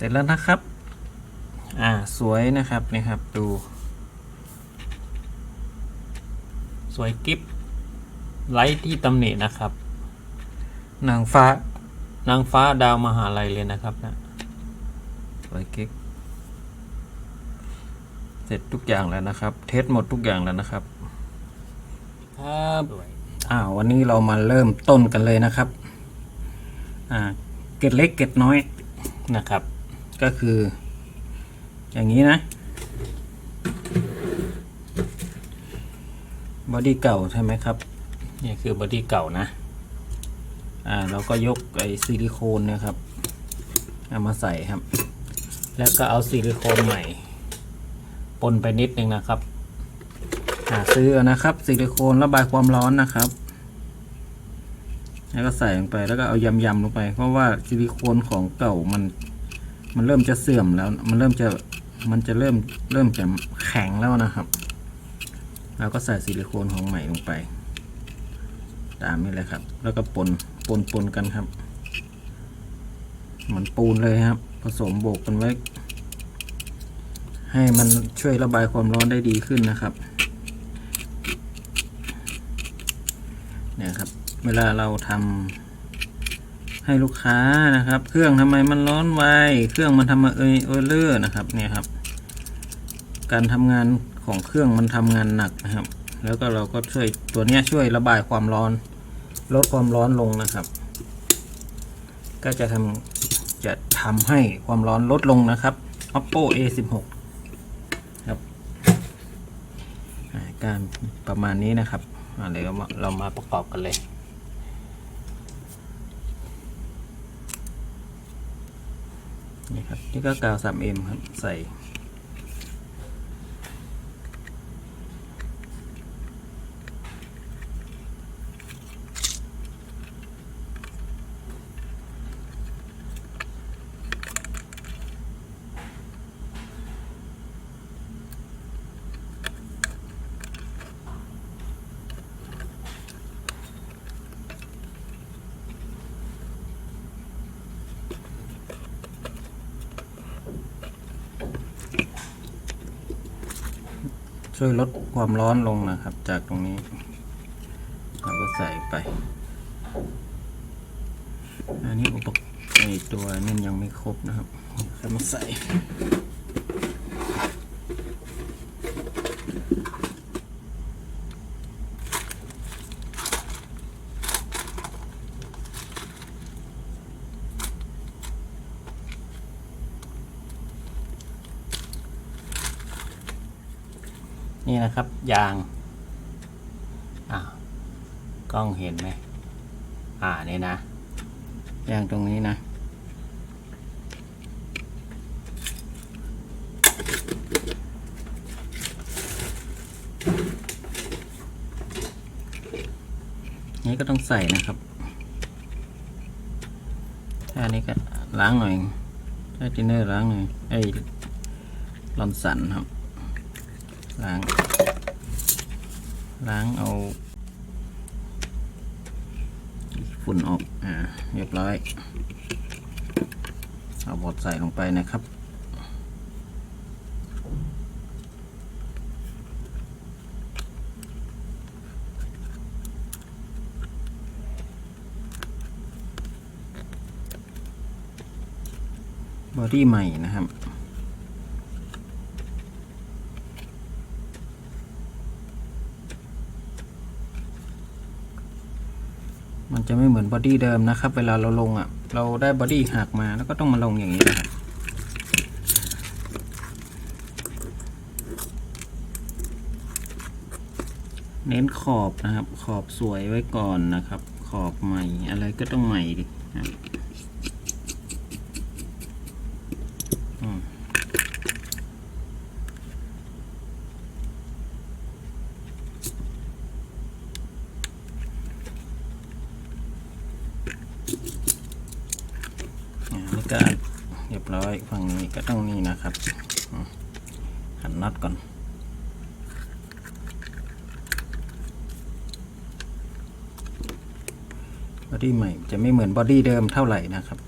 เสร็จแล้วนะครับ อ่า สวยนะครับนี่ครับ ดู สวยกิฟไลท์ที่ตำหนินะครับนางฟ้านางฟ้าดาวมหาลัยเลยนะครับนะสวยกิฟเสร็จทุกอย่างแล้วนะครับ เทสหมดทุกอย่างแล้วนะครับ ครับอ่าวันนี้เรามาเริ่มต้นกันเลยนะครับ อ่า เกล็ดเล็กเกล็ดน้อยนะครับ ก็คือ อย่างนี้นะบอดี้เก่าใช่ไหมครับ นี่คือบอดี้เก่านะ อ่าเราก็ยกไอซิลิโคนนะครับเอามาใส่ครับ แล้วก็เอาซิลิโคนใหม่ปนไปนิดนึงนะครับ หาซื้อนะครับซิลิโคนระบายความร้อนนะครับ แล้วก็ใส่ลงไปแล้วก็เอายำๆลงไป เพราะว่าซิลิโคนของเก่ามัน มันเริ่มจะเสื่อมแล้ว มันเริ่มจะมันจะเริ่มเริ่มจะแข็งแล้วนะครับเราก็ใส่ซิลิโคนของใหม่ลงไป ตามนี้เลยครับ แล้วก็ปนปนปนกันครับ เหมือนปูนเลยครับ ผสมโบกกันไว้ ให้มันช่วยระบายความร้อนได้ดีขึ้นนะครับ เนี่ยครับ เวลาเราทำ ให้ลูกค้านะครับ เครื่องทำไมมันร้อนไว เครื่องมันทำมาเอเอเลอร์นะครับเนี่ยครับ การทำงานของเครื่องมันทำงานหนักนะครับ แล้วก็เราก็ช่วยตัวนี้ช่วยระบายความร้อน ลดความร้อนลงนะครับ ก็จะทำจะทำให้ความร้อนลดลงนะครับ oppo a 1 6ครับการประมาณนี้นะครับอ่าเดี๋ยวเราเรามาประกอบกันเลย นี่ครับ นี่ก็กาว 3M ครับ ใส่ ช่วยลดความร้อนลงนะครับ จากตรงนี้เราก็ใส่ไป อันนี้อุปกรณ์ตัวนี่ยังไม่ครบนะครับจะมาใส่ นี่นะครับ ยางอ่ากล้องเห็นไหมอ่านี่นะยางตรงนี้นะ นี่ก็ต้องใส่นะครับอันนี้ก็ล้างหน่อยใช้ทินเนอร์ล้างหน่อยไอ้ลอนสันครับ ล้าง ล้างเอาฝุ่นออกอ่าเรียบร้อย เอาบดใส่ลงไปนะครับบอดี้ใหม่นะครับ จะไม่เหมือนบอดี้เดิมนะครับ เวลาเราลงอะ เราได้บอดี้หักมาแล้วก็ต้องมาลงอย่างนี้นะครับเน้นขอบนะครับ ขอบสวยไว้ก่อนนะครับ ขอบใหม่อะไรก็ต้องใหม่ดิครับอืม อ่านี่ก็เรียบร้อยฝั่งนี้ก็ต้องนี่นะครับอืมหันน็อตก่อน บอ ดี้ใหม่จะไม่เหมือนบอดี้เดิมเท่าไหร่นะครับ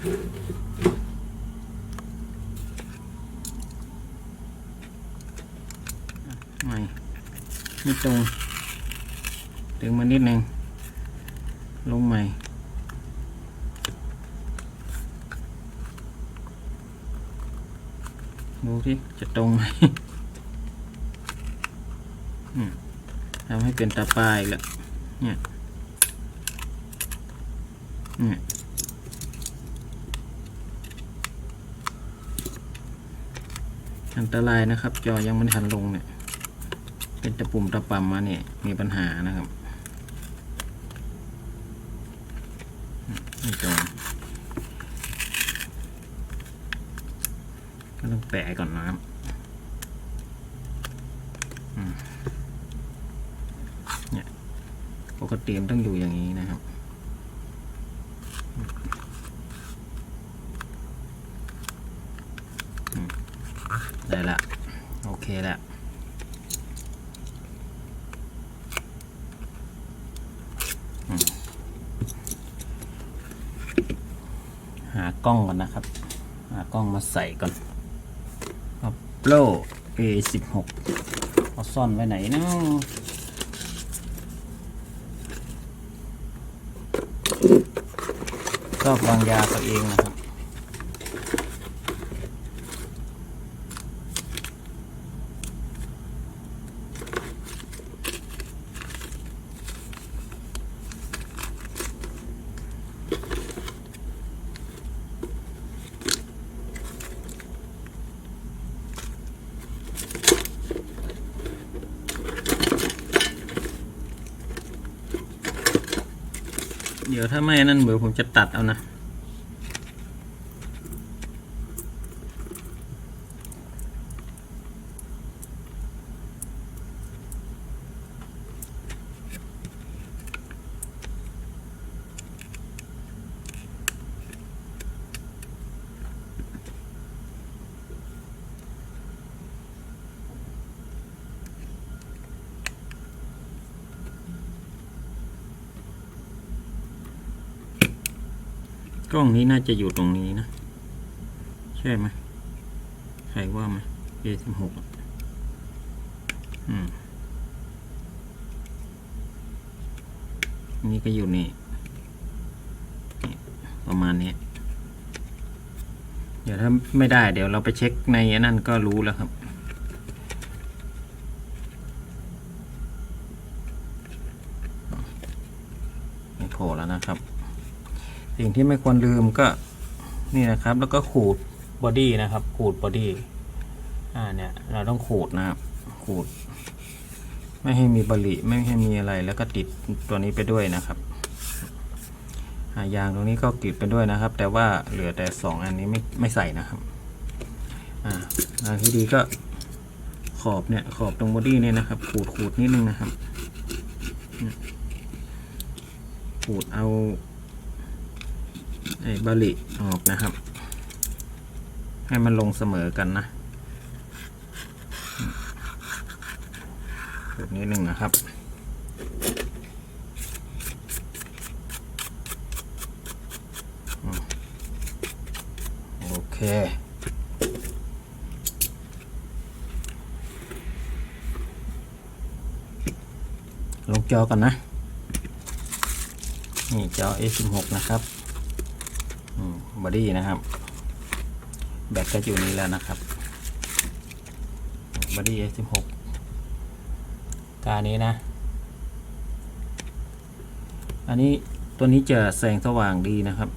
ใหม่ไม่ตรงดึงมานิดนึงลงใหม่ดูที่จะตรงไหมทำให้เป็นตาปลายแล้วเนี่ยเนี่ย อันตรายนะครับ จอยังไม่ทันลงเนี่ยเป็นตะปุ่มตะปั่มมาเนี่ยมีปัญหานะครับไม่ตรงก็ต้องแปะก่อนนะครับเนี่ยปกติมันต้องอยู่อย่างนี้นะครับ อืมได้ละ โอเคแล้ว หา กล้องก่อนนะครับหากล้องมาใส่ก่อน Apollo A16 เอาซ่อนไว้ไหนเนาะชอบวางยาตัวเองนะครับ ดี๋ยวถ้าไม่นั่นเดี๋ยวผมจะตัดเอานะ กล้องนี้น่าจะอยู่ตรงนี้นะ ใช่ไหมใครว่าไหม A16 อะอืมอันนี่ก็อยู่นี่ ประมาณนี้ เดี๋ยวถ้าไม่ได้เดี๋ยวเราไปเช็คในนั่นก็รู้แล้วครับโผล่แล้วนะครับ สิ่งที่ไม่ควรลืมก็นี่นะครับ แล้วก็ขูดบอดี้นะครับ ขูดบอดี้อ่าเนี่ยเราต้องขูดนะครับ ขูด ไม่ให้มีบริไม่ให้มีอะไร แล้วก็ติดตัวนี้ไปด้วยนะครับยางตรงนี้ก็กรีดไปด้วยนะครับ แต่ว่าเหลือแต่สองอันนี้ไม่ไม่ใส่นะครับอ่าทางที่ดีก็ขอบเนี่ยขอบตรงบอดี้เนี่ยนะครับ ขูดขูดนิดนึงนะครับขูดเอา ไอ้บาลิออกนะครับ ให้มันลงเสมอกันนะแบบนี้หนึ่งนะครับโอเคลงจอกันนะ นี่จอ A16 นะครับ บอดี้นะครับ แบตก็อยู่นี้แล้วนะครับบอดี้ A16 กานี้นะ อันนี้ตัวนี้จะแสงสว่างดีนะครับ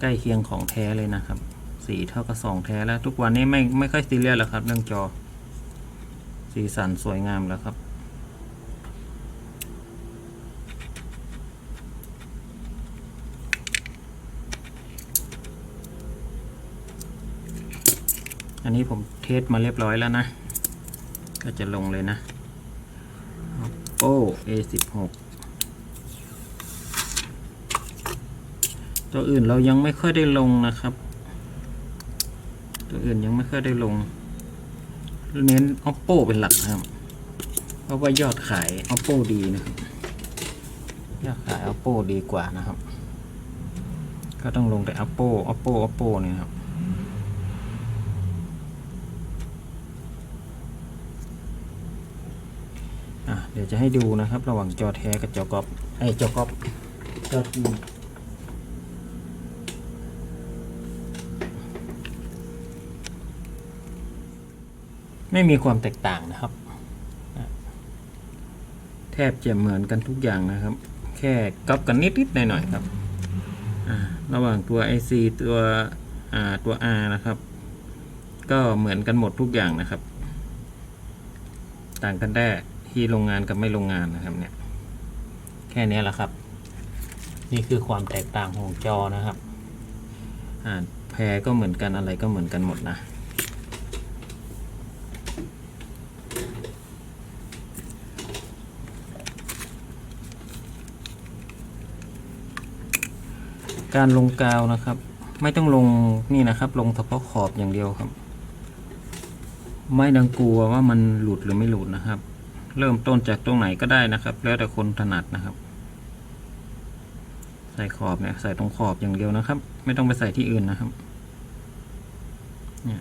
ใกล้เคียงของแท้เลยนะครับ สีเท่ากับสองแท้แล้ว ทุกวันนี้ไม่ไม่ค่อยซีเรียสแล้วครับเรื่องจอ สีสันสวยงามแล้วครับ นนี้ผมเทสมาเรียบร้อยแล้วนะ ก็จะลงเลยนะ Oppo A16 ตัวอื่นเรายังไม่ค่อยได้ลงนะครับ ตัวอื่นยังไม่ค่อยได้ลง เน้น Oppo เป็นหลักนะครับ เพราะว่ายอดขาย Oppo ดีนะครับ ยอดขาย Oppo ดีกว่านะครับ ก็ต้องลงแต่ oppo oppo oppo เนี่ยครับ เดี๋ยวจะให้ดูนะครับ ระหว่างจอแท้กับจอกอบไอ้จอกอบจอจริงไม่มีความแตกต่างนะครับ แทบจะเหมือนกันทุกอย่างนะครับ แค่ก๊อปกันนิดๆหน่อยๆครับระหว่างตัว IC ตัวตัว R นะครับ ก็เหมือนกันหมดทุกอย่างนะครับ ต่างกันได้ ที่โรงงานกับไม่โรงงานนะครับเนี่ยแค่นี้แหละครับ นี่คือความแตกต่างของจอนะครับอ่าแพรก็เหมือนกันอะไรก็เหมือนกันหมดนะการลงกาวนะครับ ไม่ต้องลงนี่นะครับ ลงเฉพาะขอบอย่างเดียวครับ ไม่ดังกลัวว่ามันหลุดหรือไม่หลุดนะครับ เริ่มต้นจากตรงไหนก็ได้นะครับ แล้วแต่คนถนัดนะครับ ใส่ขอบเนี่ยใส่ตรงขอบอย่างเดียวนะครับ ไม่ต้องไปใส่ที่อื่นนะครับเนี่ย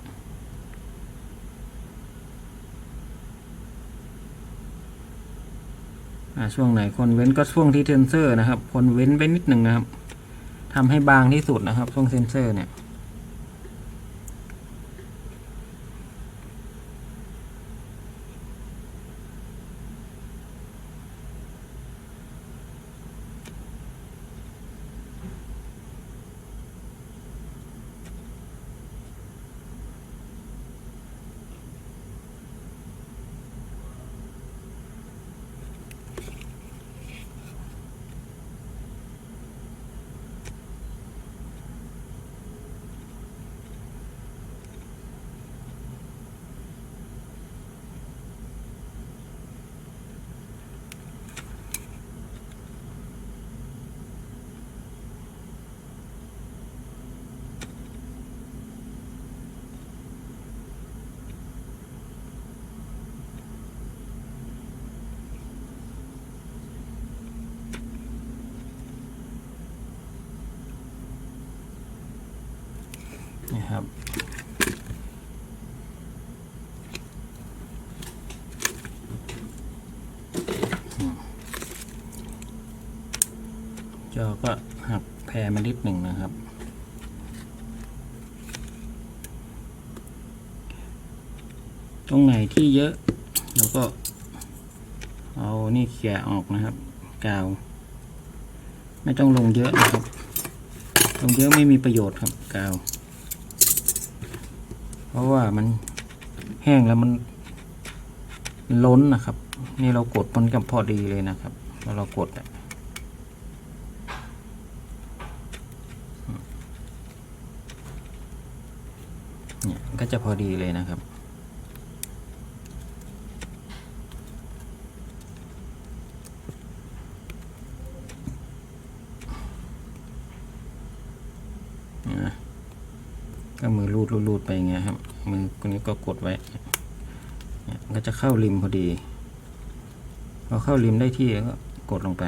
ช่วงไหนคนเว้นก็ช่วงที่เซนเซอร์นะครับ คนเว้นไปนิดหนึ่งนะครับทำให้บางที่สุดนะครับ ช่วงเซนเซอร์เนี่ย จอก็หักแพรมานิดหนึ่งนะครับ ตรงไหนที่เยอะเราก็ เอานี่เขี่ยออกนะครับ กาว ไม่ต้องลงเยอะนะครับ ลงเยอะไม่มีประโยชน์ครับกาว เพราะว่ามันแห้งแล้วมันล้นนะครับ นี่เรากดมันกับพอดีเลยนะครับเรากดอะเนี่ยก็ จะพอดีเลยนะครับนะก็มือรูดรูดไปอย่างเงี้ยครับ มือคนนี้ก็กดไว้ก็จะเข้าริมพอดีพอเข้าริมได้ที่ก็กดลงไป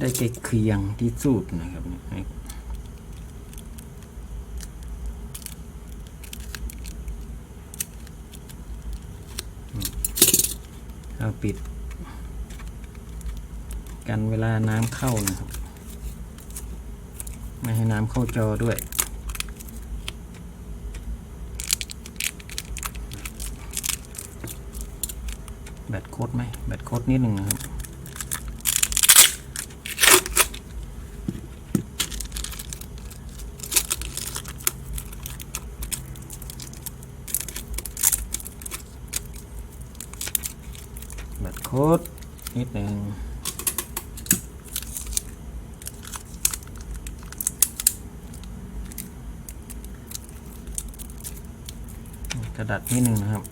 ได้ใกล้เคียงที่สุดนะครับเนี่ยเราปิด กันเวลาน้ำเข้านะครับ ไม่ให้น้ำเข้าจอด้วยแบตโคดไหมแบตโคดนิดหนึ่งนะครับ คดนิดหนึ่งกระดาษนิดหนึ่งนะครับ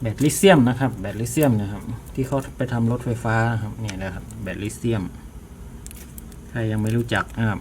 แบตลิเธียมนะครับแบตลิเธียมนะครับ ที่เขาไปทำรถไฟฟ้านะครับนี่นะครับแบตลิเธียม ใครยังไม่รู้จักนะครับ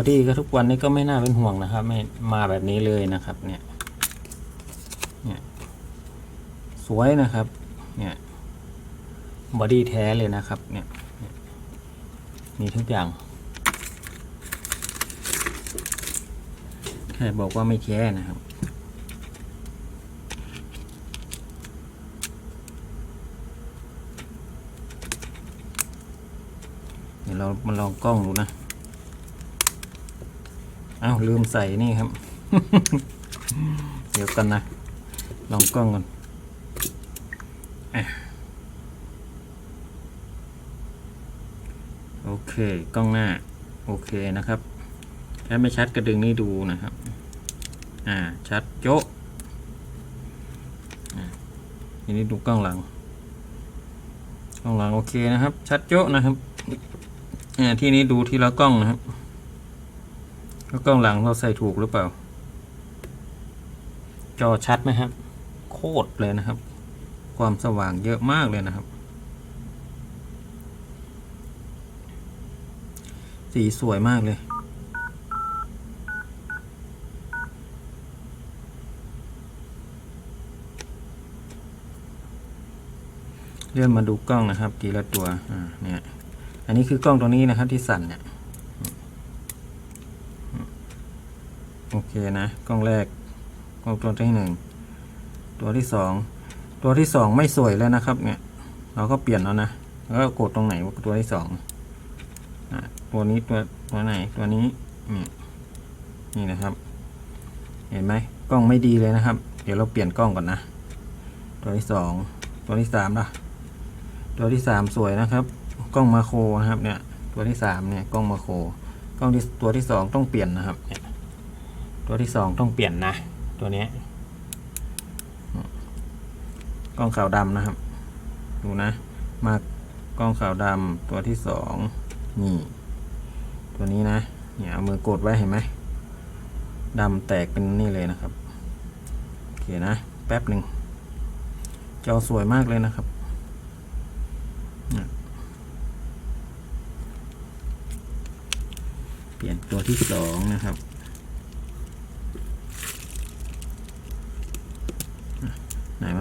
อดี้ก็ทุกวันนี้ก็ไม่น่าเป็นห่วงนะครับ ไม่มาแบบนี้เลยนะครับ เนี่ยเนี่ยสวยนะครับ เนี่ยบอดี้แท้เลยนะครับ เนี่ยมีทุกอย่างแค่บอกว่าไม่แท้นะครับเดี๋ยวเรามาลองกล้องดูนะ อ้าวลืมใส่นี่ครับ เดี๋ยวกันนะ ลองกล้องกันอะโอเค กล้องหน้า โอเคนะครับถ้าไม่ชัดก็ดึงนี่ดูนะครับ อ่า ชัดโจ๊ะอะทีนี้ดูกล้องหลัง กล้องหลังโอเคนะครับ ชัดโจ๊ะนะครับ อ่า ที่นี้ดูทีละกล้องนะครับ แล้วกล้องหลังเราใส่ถูกหรือเปล่า จอชัดไหมครับ โคตรเลยนะครับ ความสว่างเยอะมากเลยนะครับ สีสวยมากเลยเลื่อนมาดูกล้องนะครับ ทีละตัว อ่า เนี่ย อันนี้คือกล้องตัวนี้นะครับที่สั่นเนี่ย โอเคนะ กล้องแรกกล้องตัวที่หนึ่งตัวที่สองตัวที่สองไม่สวยแล้วนะครับ เนี่ย เราก็เปลี่ยนแล้วนะแล้วก็กดตรงไหนว่าตัวที่สองตัวนี้ตัวตัวไหนตัวนี้นี่นี่นะครับ เห็นไหมกล้องไม่ดีเลยนะครับ เดี๋ยวเราเปลี่ยนกล้องก่อนนะ ตัวที่สองตัวที่สามละตัวที่สามสวยนะครับ กล้องมาโครนะครับเนี่ย ตัวที่สามเนี่ยกล้องมาโครกล้องที่ตัวที่สองต้องเปลี่ยนนะครับเนี่ย ตัวที่สองต้องเปลี่ยนนะ ตัวนี้กล้องขาวดำนะครับ ดูนะ มากล้องขาวดำตัวที่สองนี่ ตัวนี้นะเนี่ยเอามือกดไว้เห็นไหมดำแตกเป็นนี่เลยนะครับโอเคนะ แป๊บหนึ่งจอสวยมากเลยนะครับเปลี่ยนตัวที่สองนะครับ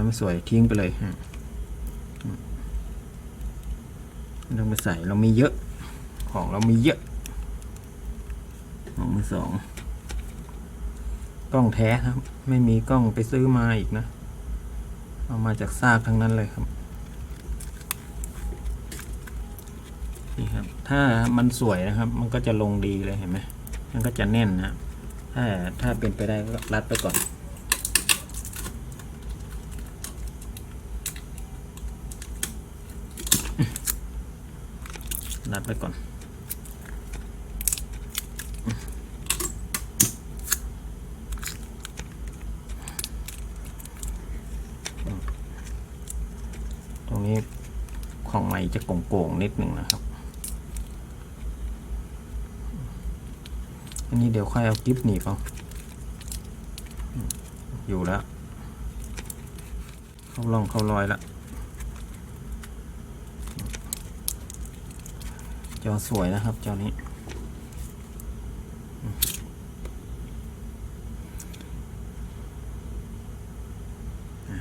ไม่สวยทิ้งไปเลยฮะอืมไม่ต้องไปใส่เรามีเยอะ ของเรามีเยอะของมือสองกล้องแท้ครับ ไม่มีกล้องไปซื้อมาอีกนะ เอามาจากซากทั้งนั้นเลยครับนี่ครับ ถ้ามันสวยนะครับ มันก็จะลงดีเลยเห็นไหมมันก็จะแน่นนะถ้าถ้าเป็นไปได้ก็รัดไปก่อน นัดไปก่อน ตรงนี้ของใหม่จะโก่งๆนิดหนึ่งนะครับ อันนี้เดี๋ยวค่อยเอากิฟหนีบเอาอยู่แล้ว เข้าร่องเข้ารอยแล้ว อสวยนะครับจอนี้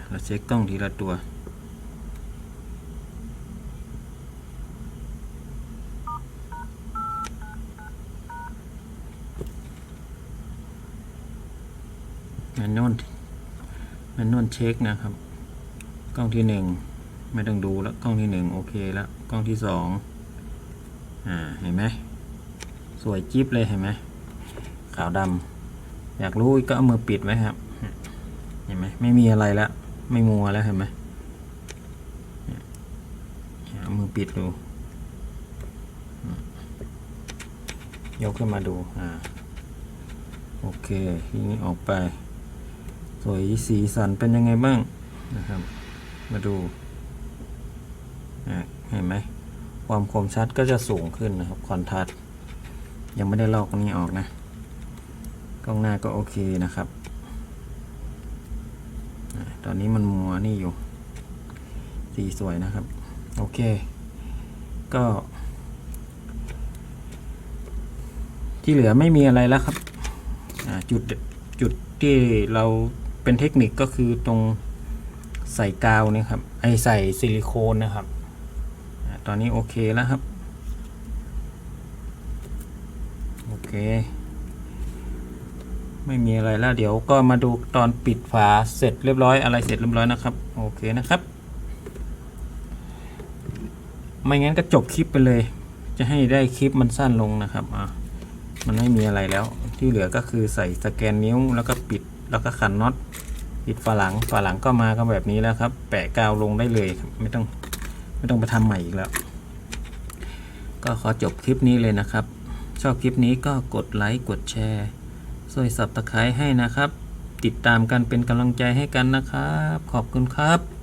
เราเช็คกล้องทีละตัวมันนวลแมนนวนเช็คนะครับ กล้องที่หนึ่งไม่ต้องดูแล้ว กล้องที่หนึ่งโอเคแล้ว กล้องที่สอง อ่าเห็นไหมสวยจิ๊บเลยเห็นไหมขาวดำอยากรู้ก็เอามือปิดไว้ครับ เห็นไหมไม่มีอะไรแล้ว ไม่มัวแล้วเห็นไหมเอามือปิดดูยกขึ้นมาดู อ่า โอเคทีนี้ออกไป สวยสีสันเป็นยังไงบ้างนะครับ มาดู อะเห็นไหม ความคมชัดก็จะสูงขึ้นนะครับคอนทราสต์ยังไม่ได้ลอกนี้ออกนะ กล้องหน้าก็โอเคนะครับ ตอนนี้มันมัวนี่อยู่ สีสวยนะครับ โอเค ก็ ที่เหลือไม่มีอะไรแล้วครับ จุดจุดที่เราเป็นเทคนิคก็คือตรงใส่กาวนี่ครับ ไอใส่ซิลิโคนนะครับ ตอนนี้โอเคแล้วครับ โอเค ไม่มีอะไรแล้วเดี๋ยวก็มาดูตอนปิดฝาเสร็จเรียบร้อยอะไรเสร็จเรียบร้อยนะครับ โอเคนะครับ ไม่งั้นก็จบคลิปไปเลย จะให้ได้คลิปมันสั้นลงนะครับอ่ามันไม่มีอะไรแล้ว ที่เหลือก็คือใส่สแกนนิ้วแล้วก็ปิดแล้วก็ขันน็อตปิดฝาหลังฝาหลังก็มาก็แบบนี้แล้วครับ แปะกาวลงได้เลยไม่ต้อง ไม่ต้องไปทำใหม่อีกแล้ว ก็ขอจบคลิปนี้เลยนะครับ ชอบคลิปนี้ก็กดไลค์กดแชร์ช่วยสับตะไคร้ให้นะครับ ติดตามกันเป็นกำลังใจให้กันนะครับ ขอบคุณครับ